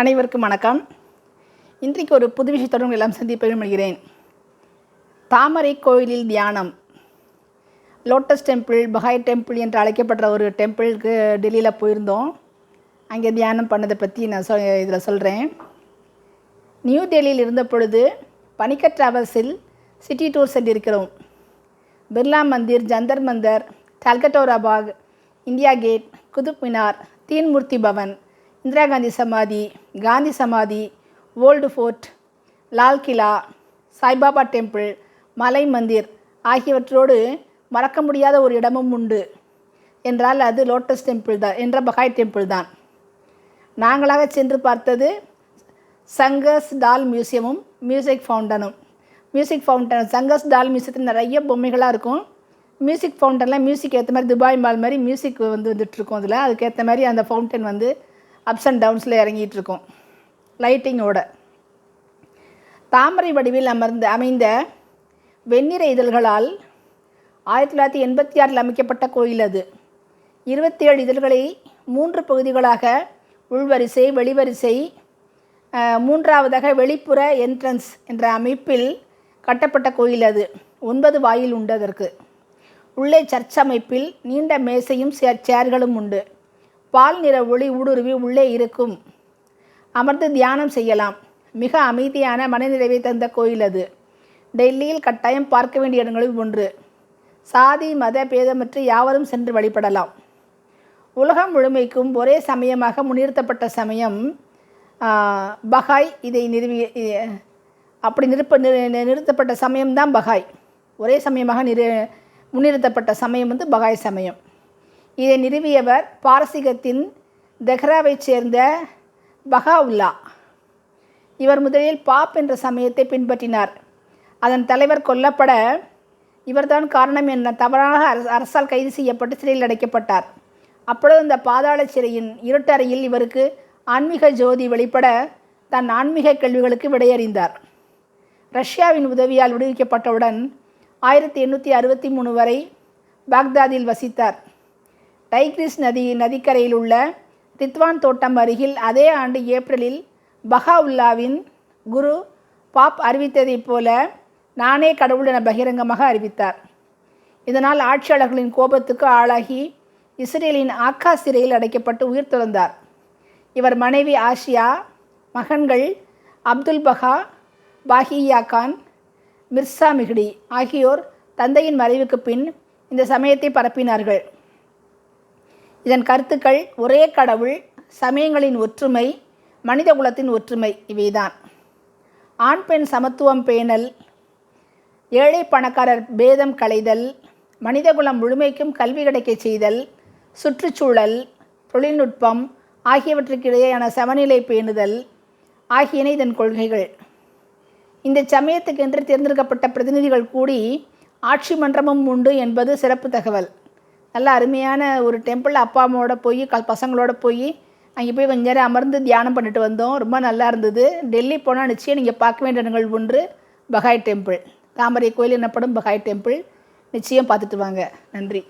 அனைவருக்கும் வணக்கம். இன்றைக்கு ஒரு புது விஷயத்துடன் எல்லாம் சந்திப்பை விரும்புகிறேன் தாமரை கோயிலில் தியானம். லோட்டஸ் டெம்பிள் பகாய் டெம்பிள் என்று அழைக்கப்படுற ஒரு டெம்பிளுக்கு டெல்லியில் போயிருந்தோம். அங்கே தியானம் பண்ணதை பற்றி நான் சொ இதில் சொல்கிறேன் நியூ டெல்லியில் இருந்த பொழுது பனிக்க டிராவல்ஸில் city tour சென்றிருக்கிறோம். Birla Mandir Jantar Mantar Kalkatora Bagh India Gate Qutub Minar Teen Murti Bhavan Indira Gandhi Samadhi Gandhi Samadhi old fort Lal Qila Sai Baba temple Malai Mandir ஆகியவற்றோடு மறக்க முடியாத ஒரு இடமும் உண்டு. என்றால் அது லோட்டஸ் டெம்பிள் தான் என்ற பகாய் டெம்பிள் தான். நாங்களாக சென்று பார்த்தது சங்கர்ஸ் டால் மியூசியமும் மியூசிக் ஃபவுண்டனும். மியூசிக் ஃபவுண்டன் சங்கர்ஸ் டால் மியூசியத்தில் நிறைய பொம்மைகளாக இருக்கும். மியூசிக் ஃபவுண்டனில் மியூசிக் ஏற்ற மாதிரி துபாய் மால் மாதிரி மியூசிக் வந்து வந்துட்டுருக்கும் அதில். அதுக்கேற்ற மாதிரி அந்த ஃபவுண்டன் வந்து அப்ஸ் அண்ட் டவுன்ஸில் இறங்கிட்டு இருக்கும் லைட்டிங்கோட தாமரை வடிவில் அமர்ந்து அமைந்த வெண்ணிற இதழ்களால் ஆயிரத்தி தொள்ளாயிரத்தி எண்பத்தி ஆறில் அமைக்கப்பட்ட கோயில் அது. இருபத்தி ஏழு இதழ்களை மூன்று பகுதிகளாக உள்வரிசை வெளிவரிசை மூன்றாவதாக வெளிப்புற என்ட்ரன்ஸ் என்ற அமைப்பில் கட்டப்பட்ட கோயில் அது. ஒன்பது வாயில் உண்டு அதற்கு. உள்ளே சர்ச் அமைப்பில் நீண்ட மேசையும் சே- சேர்களும் உண்டு. பால் நிற ஒளி ஊடுருவி உள்ளே இருக்கும். அமர்ந்து தியானம் செய்யலாம். மிக அமைதியான மனநிறைவை தந்த கோயில் அது. டெல்லியில் கட்டாயம் பார்க்க வேண்டிய இடங்களில் ஒன்று. சாதி மத பேதமற்று யாவரும் சென்று வழிபடலாம். உலகம் முழுமைக்கும் ஒரே சமயமாக முன்னிறுத்தப்பட்ட சமயம் பகாய் இதை நிறுவி அப்படி நிறுப்ப நிறு- நிறுத்தப்பட்ட சமயம்தான் பகாய் ஒரே சமயமாக நிறு முன்னிறுத்தப்பட்ட சமயம் வந்து பகாய் சமயம். இதை நிறுவியவர் பாரசீகத்தின் தெஹ்ராவைச் சேர்ந்த பகாவுல்லா இவர் முதலில் பாப் என்ற சமயத்தை பின்பற்றினார். அதன் தலைவர் கொல்லப்பட இவர்தான் காரணம் என தவறாக அரசால் கைது செய்யப்பட்டு சிறையில் அடைக்கப்பட்டார். அப்பொழுது இந்த பாதாள சிறையின் இருட்டறையில் இவருக்கு ஆன்மீக ஜோதி வெளிப்பட தன் ஆன்மீக கேள்விகளுக்கு விடையறிந்தார். ரஷ்யாவின் உதவியால் விடுவிக்கப்பட்டவுடன் ஆயிரத்தி எண்ணூற்றி அறுபத்தி மூணு வரை பாக்தாதில் வசித்தார். டைக்ரிஸ் நதி நதிக்கரையில் உள்ள தித்வான் தோட்டம் அருகில் அதே ஆண்டு ஏப்ரலில் பஹாவுல்லாவின் குரு பாப் அறிவித்ததைப் போல நானே கடவுள் என பகிரங்கமாக அறிவித்தார். இதனால் ஆட்சியாளர்களின் கோபத்துக்கு ஆளாகி இஸ்ரேலின் ஆக்கா சிறையில் அடைக்கப்பட்டு உயிர் துறந்தார் இவர் மனைவி ஆசியா மகன்கள் அப்துல் பஹா பாஹியா கான் மிர்சா மிஹ்டி ஆகியோர் தந்தையின் மறைவுக்கு பின் இந்த சமயத்தை பரப்பினார்கள். இதன் கருத்துக்கள் ஒரே கடவுள் சமயங்களின் ஒற்றுமை மனித குலத்தின் ஒற்றுமை இவைதான். ஆண் பெண் சமத்துவம் பேணல் ஏழை பணக்காரர் பேதம் களைதல் மனிதகுலம் முழுமைக்கும் கல்வி கிடைக்க செய்தல் சுற்றுச்சூழல் தொழில்நுட்பம் ஆகியவற்றுக்கிடையேயான சமநிலை பேணுதல் ஆகியன இதன் கொள்கைகள். இந்த சமயத்துக்கென்று தேர்ந்தெடுக்கப்பட்ட பிரதிநிதிகள் கூடி ஆட்சி மன்றமும் உண்டு என்பது சிறப்பு தகவல். நல்ல அருமையான ஒரு டெம்பிள் அப்பா அம்மாவோட போய் க பசங்களோட போய் அங்கே போய் கொஞ்ச நேரம் அமர்ந்து தியானம் பண்ணிட்டு வந்தோம். ரொம்ப நல்லா இருந்தது. டெல்லி போனால் நிச்சயம் நீங்கள் பார்க்க வேண்டிய இடங்கள் ஒன்று பகாய் டெம்பிள் தாமரை கோயில் எனப்படும் பகாய் டெம்பிள் நிச்சயம் பார்த்துட்டு வாங்க. நன்றி.